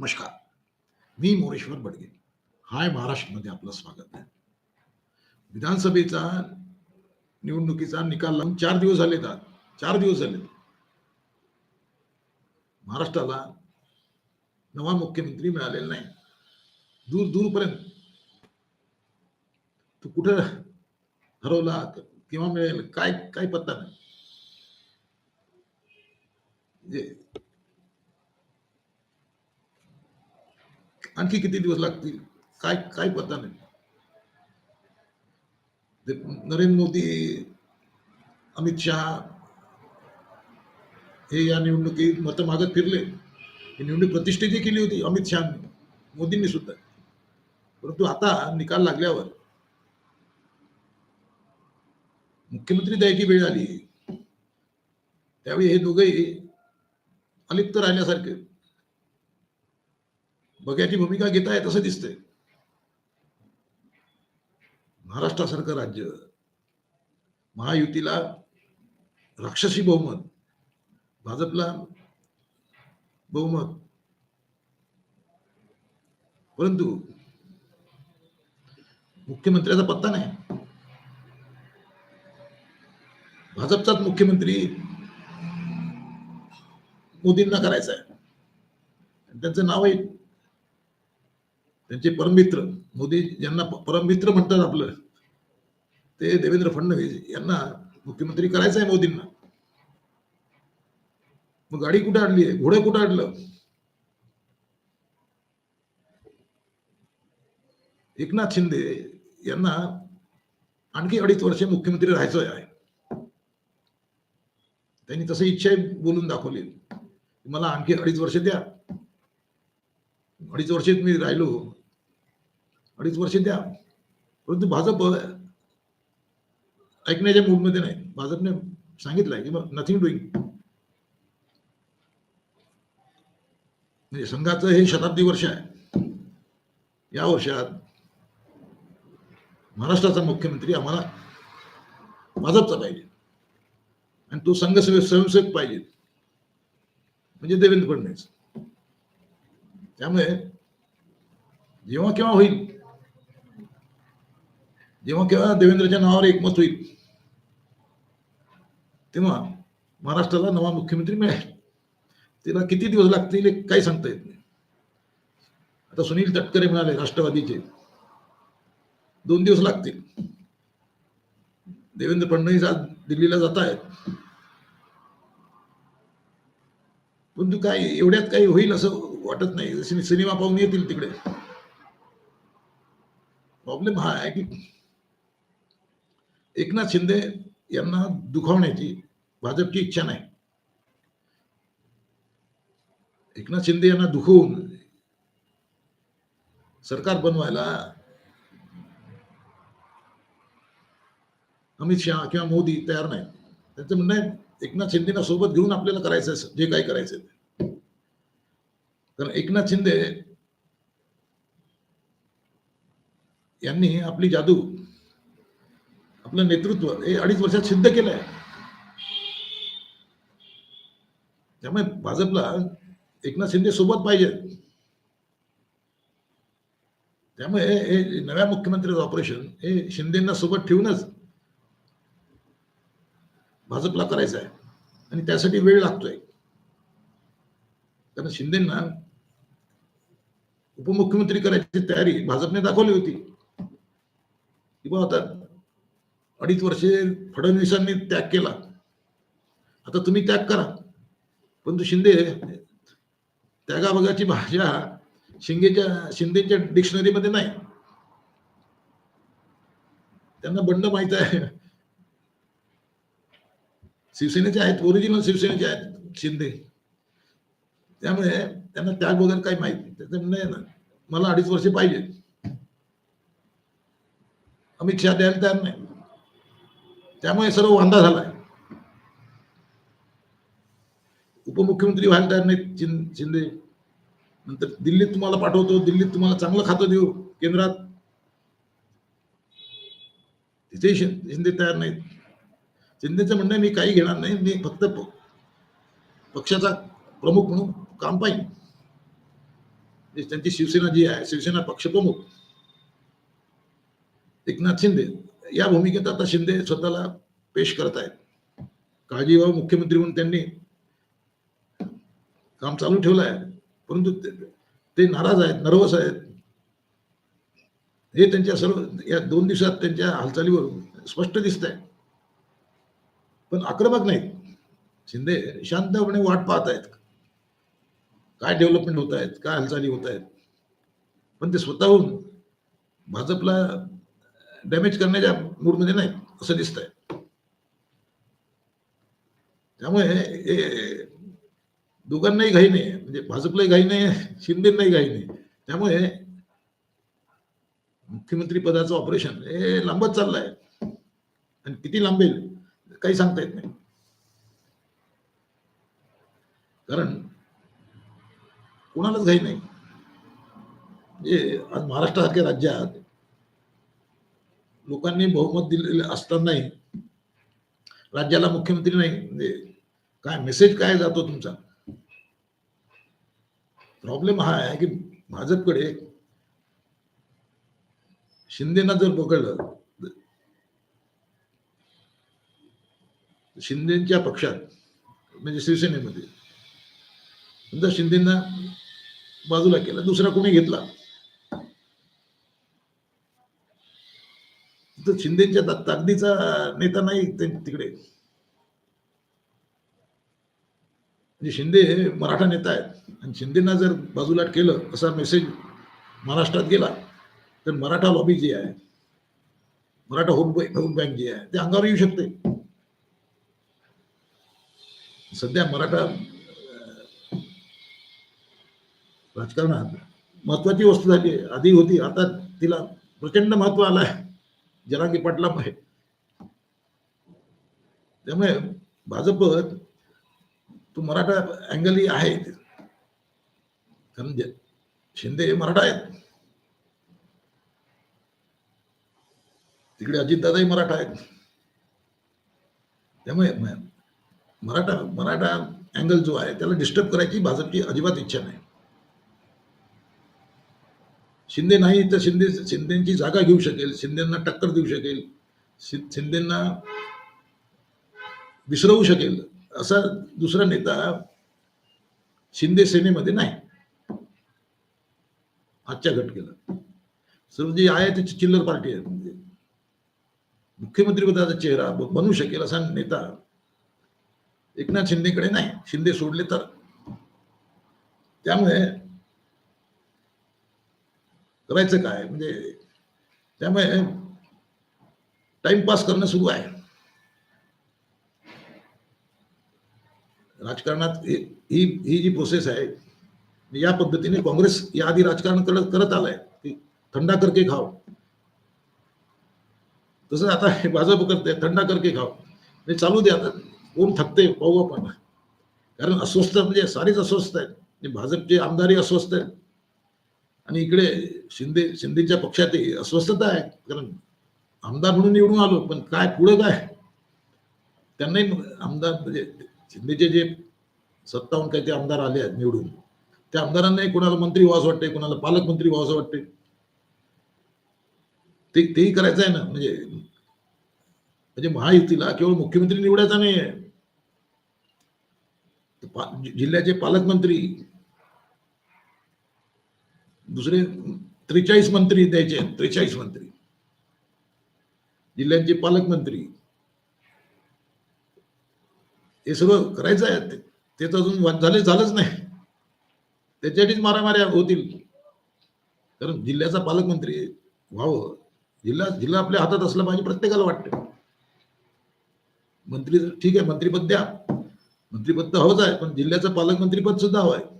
नमस्कार. मी मोरेश्वर बडगे. हाय महाराष्ट्रमध्ये आपलं स्वागत आहे. विधानसभेचा निवडणुकीचा निकाल लावून चार दिवस झाले का चार दिवस झाले महाराष्ट्राला नवा मुख्यमंत्री मिळालेला नाही. दूर दूरपर्यंत. तू कुठं हरवला किंवा मिळेल काय काय पत्ता नाही. आणखी किती दिवस लागतील? काय काय पत्ता नाही नरेंद्र मोदी अमित शहा हे या निवडणुकीत मतं मागत फिरले. ही निवडणूक प्रतिष्ठेची केली होती अमित शहानी मोदींनी सुद्धा. परंतु आता निकाल लागल्यावर मुख्यमंत्री द्यायची वेळ आली? त्यावेळी हे दोघेही अलिप्त राहिल्यासारखे. बघ्याची भूमिका घेत आहेत असं दिसतंय. महाराष्ट्रासारखं राज्य महायुतीला राक्षसी बहुमत भाजपला बहुमत. परंतु मुख्यमंत्र्याचा पत्ता नाही. भाजपचाच मुख्यमंत्री मोदींना करायचा आहे आणि त्यांचं नाव आहे त्यांचे परममित्र मोदी ज्यांना परममित्र म्हणतात आपलं. ते देवेंद्र फडणवीस यांना मुख्यमंत्री करायचं आहे मोदींना. मग गाडी कुठे अडली आहे? घोडं कुठं अडलं एकनाथ शिंदे यांना आणखी अडीच वर्ष मुख्यमंत्री राहायचं आहे. त्यांनी तसं इच्छा बोलून दाखवली. मला आणखी अडीच वर्ष द्या. अडीच वर्षेत मी राहिलो. अडीच वर्ष द्या. परंतु भाजप ऐकण्याच्या मूडमध्ये नाही. भाजपने सांगितलंय की नथिंग डुईंग म्हणजे संघाचं हे शताब्दी वर्ष आहे. या वर्षात महाराष्ट्राचा मुख्यमंत्री आम्हाला भाजपचा पाहिजे. आणि तो संघ स्वयंसेवक पाहिजे. म्हणजे देवेंद्र फडणवीस. त्यामुळे जेव्हा केव्हा होईल जेव्हा केव्हा देवेंद्रच्या नावावर एकमत होईल तेव्हा महाराष्ट्राला नवा मुख्यमंत्री मिळेल. तिला किती दिवस लागतील हे काही सांगता येत नाही. आता सुनील तटकरे म्हणाले राष्ट्रवादीचे. दोन दिवस लागतील. देवेंद्र फडणवीस आज दिल्लीला जात आहेत. परंतु काय एवढ्यात काही होईल असं वाटत नाही. सिनेमा पाहून येतील तिकडे. प्रॉब्लेम हा आहे की एकनाथ शिंदे यांना दुखावण्याची भाजपची इच्छा नाही एकनाथ शिंदे यांना दुखवून सरकार बनवायला अमित शहा किंवा मोदी तयार नाही त्यांचं म्हणणं आहे एकनाथ शिंदेना सोबत घेऊन आपल्याला करायचं जे काही करायचं ते. कारण एकनाथ शिंदे यांनी आपली जादू आपलं नेतृत्व हे अडीच वर्षात सिद्ध केलंय. त्यामुळे भाजपला एकनाथ शिंदे सोबत पाहिजे. त्यामुळे हे नव्या मुख्यमंत्र्याचं ऑपरेशन हे शिंदेना सोबत ठेवूनच भाजपला करायचं आहे. आणि त्यासाठी वेळ लागतोय. कारण शिंदेना उपमुख्यमंत्री करायची तयारी भाजपने दाखवली होती. की आता अडीच वर्षे फडणवीसांनी त्याग केला. आता तुम्ही त्याग करा. परंतु शिंदे त्यागाभगाची भाषा शिंदेच्या शिंदेच्या डिक्शनरीमध्ये नाही. त्यांना बंड माहीत आहे. शिवसेनेचे आहेत ओरिजिनल शिवसेनेचे आहेत शिंदे. त्यामुळे त्यांना त्याग वगैरे काही माहीत नाही. ना मला अडीच वर्षे पाहिजे. अमित शहा द्यायला तयार नाही. त्यामुळे सर्व वांदा झाला उपमुख्यमंत्री व्हायला तयार नाहीत शिंदे. नंतर दिल्लीत तुम्हाला पाठवतो दिल्लीत तुम्हाला चांगलं खातं देऊ केंद्रात. तिथेही शिंदे तयार नाहीत. शिंदेचं म्हणणं मी काही घेणार नाही मी फक्त पक्षाचा प्रमुख म्हणून काम पाहिजे म्हणजे जे त्यांची शिवसेना जी आहे शिवसेना पक्षप्रमुख एकनाथ शिंदे. या भूमिकेत आता शिंदे स्वतःला पेश करत आहेत काळजीभाऊ मुख्यमंत्री म्हणून त्यांनी काम चालू ठेवलं आहे. परंतु ते- ते नाराज आहेत नर्वस आहेत. हे त्यांच्या सर्व या दोन दिवसात त्यांच्या हालचालीवर स्पष्ट दिसत आहे पण आक्रमक नाहीत. शिंदे शांतपणे वाट पाहत आहेत. काय डेव्हलपमेंट होत आहेत काय हालचाली होत आहेत. पण ते स्वतःहून भाजपला डॅमेज करण्याच्या मूडमध्ये नाही असं दिसतंय. त्यामुळे हे दोघांनाही घाई नाही म्हणजे भाजपलाही घाई नाही शिंदेनाही घाई नाही. त्यामुळे मुख्यमंत्री पदाचं ऑपरेशन हे लांबत चाललंय. आणि किती लांबेल काही सांगता येत नाही. कारण कोणालाच घाई नाही. म्हणजे आज महाराष्ट्रासारख्या राज्यात लोकांनी बहुमत दिलेले असतानाही राज्याला मुख्यमंत्री नाही. म्हणजे काय मेसेज काय जातो तुमचा? प्रॉब्लेम हा आहे की भाजपकडे शिंदेना जर पकडलं शिंदेच्या पक्षात म्हणजे शिवसेनेमध्ये नंतर शिंदेना बाजूला केला दुसरा कोणी घेतला तर शिंदेच्या ताकदीचा नेता नाही तिकडे. म्हणजे शिंदे हे मराठा नेता आहेत. आणि शिंदेना जर बाजूला केलं असा मेसेज महाराष्ट्रात गेला तर मराठा लॉबी जी आहे मराठा होम होम बँक जी आहे ते अंगावर येऊ शकते. सध्या मराठा राजकारणात महत्वाची वस्तू झाली आधी होती आता तिला प्रचंड महत्त्व आलं आहे. जरांगी आहे त्यामुळे भाजप तो मराठा अँगलही आहे. कारण शिंदे हे मराठा आहेत. तिकडे अजितदादाही मराठा आहेत. त्यामुळे मराठा मराठा अँगल जो आहे त्याला डिस्टर्ब करायची भाजपची अजिबात इच्छा नाही. शिंदे नाही तर शिंदे शिंदेची जागा घेऊ शकेल शिंदेना टक्कर देऊ शकेल शि- शिंदेना विसरवू शकेल असा दुसरा नेता शिंदे सेनेमध्ये नाही. आजच्या घटकेला. सर्व जी आहे त्याची चिल्लर पार्टी आहे म्हणजे. मुख्यमंत्री पदाचा चेहरा बनू शकेल असा नेता एकनाथ शिंदेकडे नाही. शिंदे सोडले तर. त्यामुळे करायचं काय? म्हणजे त्यामुळे टाइमपास करणं सुरू आहे. राजकारणात ही ही जी प्रोसेस आहे या पद्धतीने काँग्रेस या आधी राजकारण करत करत आलंय. की थंडा करके खाव तसंच आता हे भाजप करते थंडा करके खाव हे चालू दे आता. कोण थकते पाहू आपण. कारण अस्वस्थ म्हणजे सारीच अस्वस्थ आहेत. भाजपचे आमदारही अस्वस्थ आहेत. आणि इकडे शिंदे शिंदेच्या पक्षात अस्वस्थता आहे. कारण आमदार म्हणून निवडून आलो पण काय पुढे काय? त्यांनाही आमदार म्हणजे शिंदेचे जे सत्तावन्न काही ते आमदार आले आहेत निवडून. त्या आमदारांनाही कोणाला मंत्री व्हावं वाटते कोणाला पालकमंत्री व्हावं वाटते ते तेही करायचं आहे ना. म्हणजे म्हणजे महायुतीला केवळ मुख्यमंत्री निवडायचा नाही आहे पा- जिल्ह्याचे पालकमंत्री दुसरे त्रेचाळीस मंत्री द्यायचे त्रेचाळीस मंत्री. जिल्ह्यांचे पालकमंत्री. हे सगळं करायचं आहे ते- ते तर अजून झाले झालंच नाही. त्याच्यासाठीच मारामाऱ्या होतील. कारण जिल्ह्याचा पालकमंत्री व्हावं जिल्हा जिल्हा आपल्या हातात असला पाहिजे प्रत्येकाला वाटतं. मंत्री ठीक आहे मंत्रीपद द्या. मंत्रीपद तर हवंच आहे पण जिल्ह्याचं पालकमंत्रीपद सुद्धा हवं आहे.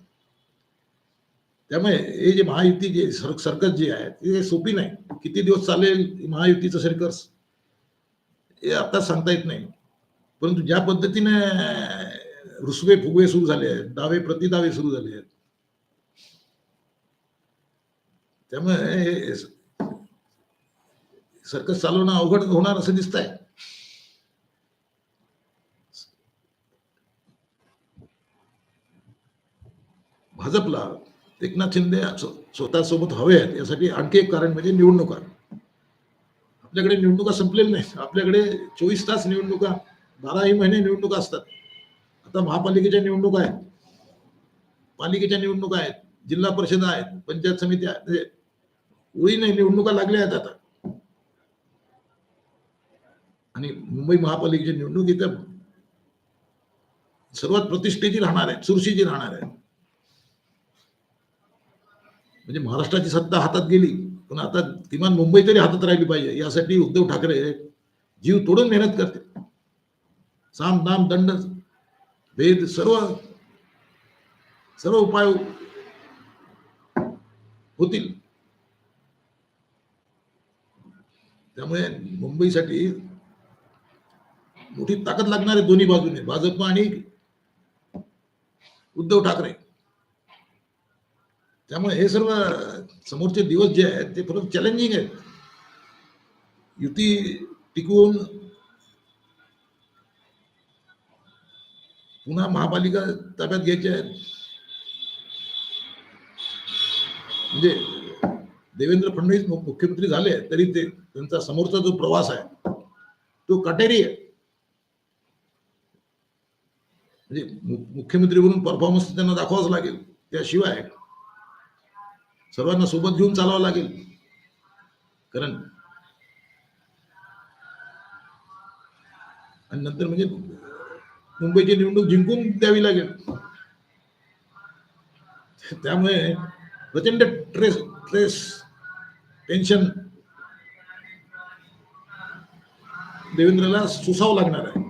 त्यामुळे हे जे महायुती जे सर सर्कस जे आहे ते सोपी नाही. किती दिवस चालेल महायुतीचं सर्कस? हे आता सांगता येत नाही. परंतु ज्या पद्धतीने रुसवे फुगवे सुरू झाले आहेत दावे प्रतिदावे सुरू झाले आहेत त्यामुळे हे सर्कस चालवणं अवघड होणार असं दिसत आहे भाजपला एकनाथ शिंदे स्वतःसोबत हवे आहेत यासाठी आणखी एक कारण म्हणजे निवडणुका. आपल्याकडे निवडणुका संपलेल्या नाही आपल्याकडे चोवीस तास निवडणुका बाराही महिने निवडणुका असतात. आता महापालिकेच्या निवडणुका आहेत. पालिकेच्या निवडणुका आहेत. जिल्हा परिषद आहेत. पंचायत समिती आहेत. म्हणजे निवडणुका लागल्या आहेत आता. आणि मुंबई महापालिकेची निवडणूक इथं सर्वात प्रतिष्ठेची राहणार आहेत. चुरशीची राहणार आहे म्हणजे महाराष्ट्राची सत्ता हातात गेली पण आता किमान मुंबई तरी हातात राहिली पाहिजे. यासाठी उद्धव ठाकरे जीव तोडून मेहनत करते साम दाम दंड भेद सर्व सर्व उपाय होतील. त्यामुळे मुंबईसाठी मोठी ताकद लागणार आहे दोन्ही बाजूने भाजप आणि उद्धव ठाकरे. त्यामुळे हे सर्व समोरचे दिवस जे आहेत ते परत चॅलेंजिंग आहेत. युती टिकवून पुन्हा महापालिका ताब्यात घ्यायच्या आहेत. म्हणजे देवेंद्र फडणवीस मुख्यमंत्री झाले तरी ते त्यांचा समोरचा जो प्रवास आहे तो कटेरी आहे. म्हणजे मुख्यमंत्री म्हणून परफॉर्मन्स त्यांना दाखवावाच लागेल त्याशिवाय सर्वांना सोबत घेऊन चालावं लागेल. कारण आणि नंतर म्हणजे मुंबईची निवडणूक जिंकून द्यावी लागेल. त्यामुळे प्रचंड ट्रेस ट्रेस टेन्शन देवेंद्रला सुसावं लागणार आहे.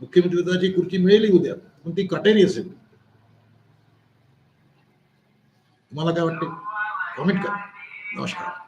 मुख्यमंत्रीपदाची खुर्ची मिळेल उद्या पण ती कटेरी असेल. तुम्हाला काय वाटते कॉमेंट करा नमस्कार